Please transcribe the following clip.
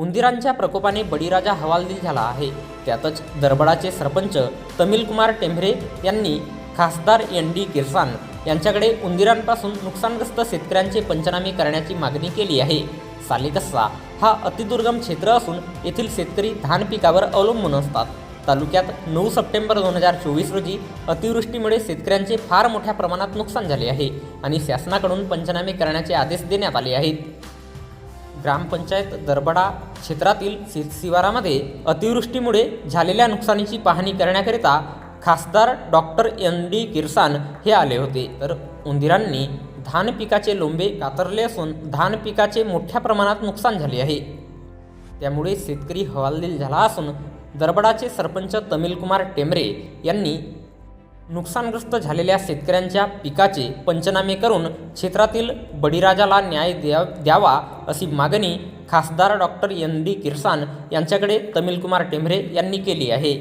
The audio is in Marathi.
उंदिरांच्या प्रकोपाने बळीराजा हवालदिल झाला आहे. त्यातच दरबडाचे सरपंच तमिलकुमार टेंभरे यांनी खासदार एन डी किरसान यांच्याकडे उंदिरांपासून नुकसानग्रस्त शेतकऱ्यांचे पंचनामे करण्याची मागणी केली आहे. सालेकस्सा हा अतिदुर्गम क्षेत्र असून येथील शेतकरी धान पिकावर अवलंबून असतात. तालुक्यात नऊ सप्टेंबर दोन हजार चोवीस रोजी अतिवृष्टीमुळे शेतकऱ्यांचे फार मोठ्या प्रमाणात नुकसान झाले आहे आणि शासनाकडून पंचनामे करण्याचे आदेश देण्यात आले आहेत. ग्रामपंचायत दरबडा क्षेत्रातील शेत शिवारामध्ये अतिवृष्टीमुळे झालेल्या नुकसानीची पाहणी करण्याकरिता खासदार डॉक्टर एन डी किरसान हे आले होते. तर उंदिरांनी धान पिकाचे लोंबे कातरले असून धान पिकाचे मोठ्या प्रमाणात नुकसान झाले आहे. त्यामुळे शेतकरी हवालदिल झाला असून दरबडाचे सरपंच तमिलकुमार टेंबरे यांनी नुकसानग्रस्त झालेल्या शेतकऱ्यांच्या पिकाचे पंचनामे करून क्षेत्रातील बळीराजाला न्याय द्या द्यावा अशी मागणी खासदार डॉक्टर एन डी किरसान यांच्याकडे तमिलकुमार टेंभरे यांनी केली आहे.